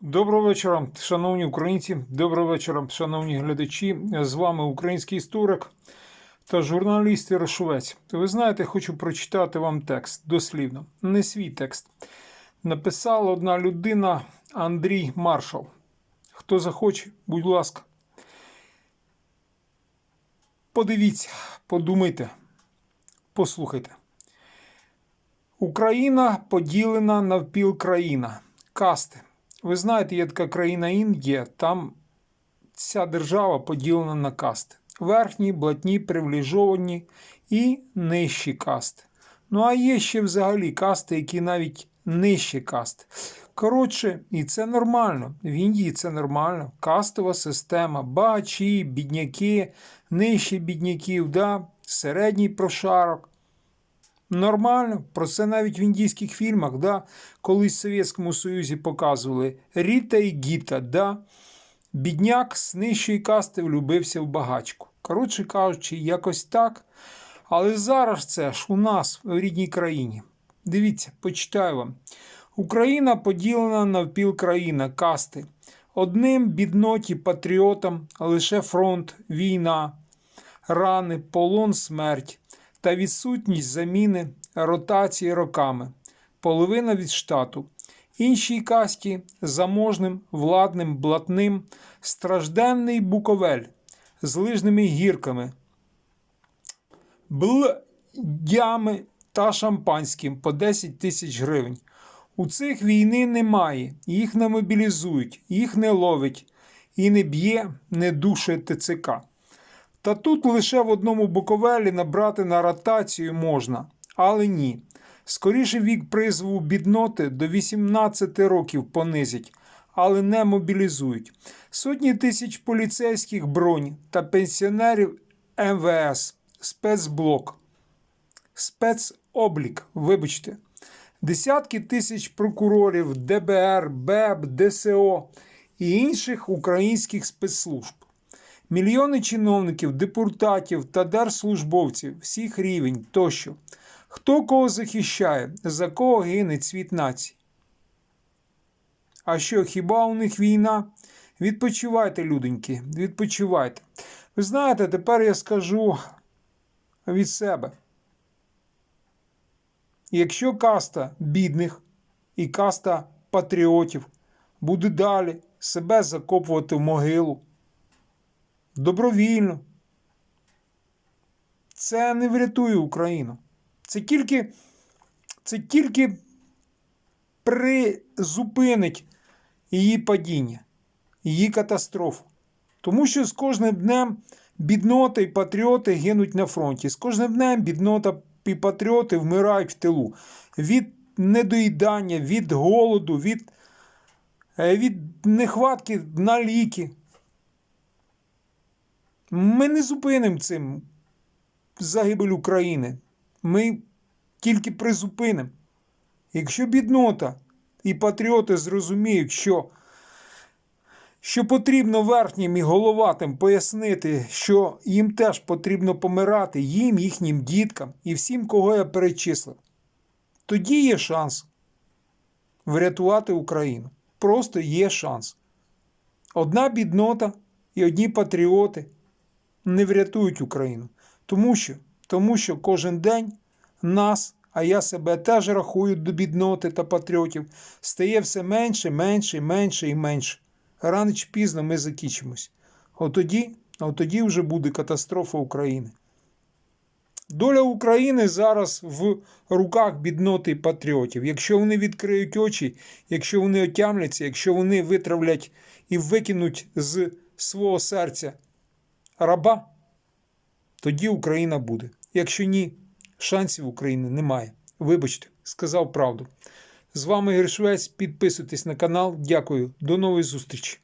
Доброго вечора, шановні українці. Доброго вечора, шановні глядачі. З вами український історик та журналіст Ярошовець. Ви знаєте, хочу прочитати вам текст дослівно. Не свій текст. Написала одна людина Андрій Маршал. Хто захоче, будь ласка. Подивіться, подумайте, послухайте. Україна поділена навпіл країна. Касти. Ви знаєте, є така країна Індія, там ця держава поділена на касти. Верхні, блатні, привілейовані і нижчі касти. Ну, а є ще взагалі касти, які навіть нижчі касти. Коротше, і це нормально. В Індії це нормально. Кастова система, багачі, бідняки, нижчі бідняків, да? середній прошарок. Нормально, про це навіть в індійських фільмах, да, колись в Совєтському Союзі показували Ріта і Гіта, да, бідняк з нижчої касти влюбився в багачку. Коротше кажучи, якось так. Але зараз це ж у нас в рідній країні. Дивіться, почитаю вам. Україна поділена навпіл країна, касти. Одним бідноті патріотам лише фронт, війна, рани, полон, смерть та відсутність заміни ротації роками, половина від штату. Іншій касті заможним, владним, блатним, стражденний буковель з лижними гірками, блдями та шампанським по 10 тисяч гривень. У цих війни немає, їх не мобілізують, їх не ловить і не б'є, не душе ТЦК. Та тут лише в одному Буковелі набрати на ротацію можна, але ні. Скоріше вік призву бідноти до 18 років понизять, але не мобілізують. Сотні тисяч поліцейських бронь та пенсіонерів МВС, спецблок, спецоблік, вибачте, десятки тисяч прокурорів ДБР, БЕБ, ДСО і інших українських спецслужб. Мільйони чиновників, депутатів та держслужбовців всіх рівень тощо. Хто кого захищає, за кого гине цвіт нації? А що, хіба у них війна? Відпочивайте, люденьки, відпочивайте. Ви знаєте, тепер я скажу від себе. Якщо каста бідних і каста патріотів буде далі себе закопувати в могилу, добровільно. Це не врятує Україну. Це тільки, це тільки призупинить її падіння, її катастрофу. Тому що з кожним днем біднота і патріоти гинуть на фронті. З кожним днем біднота і патріоти вмирають в тилу. Від недоїдання, від голоду, від, е, від нехватки на ліки. Ми не зупинимо цим загибель України. Ми тільки призупинимо. Якщо біднота і патріоти зрозуміють, що, що потрібно верхнім і головатим пояснити, що їм теж потрібно помирати, їм, їхнім діткам і всім, кого я перечислив, тоді є шанс врятувати Україну. Просто є шанс. Одна біднота і одні патріоти не врятують Україну. Тому що, тому що кожен день нас, а я себе теж рахую до бідноти та патріотів, стає все менше, менше, менше і менше. Рано чи пізно ми закінчимось. От тоді, тоді вже буде катастрофа України. Доля України зараз в руках бідноти і патріотів. Якщо вони відкриють очі, якщо вони отямляться, якщо вони витравлять і викинуть з свого серця раба, тоді Україна буде. Якщо ні, шансів України немає. Вибачте, сказав правду. З вами Гершвець. Підписуйтесь на канал. Дякую. До нової зустрічі.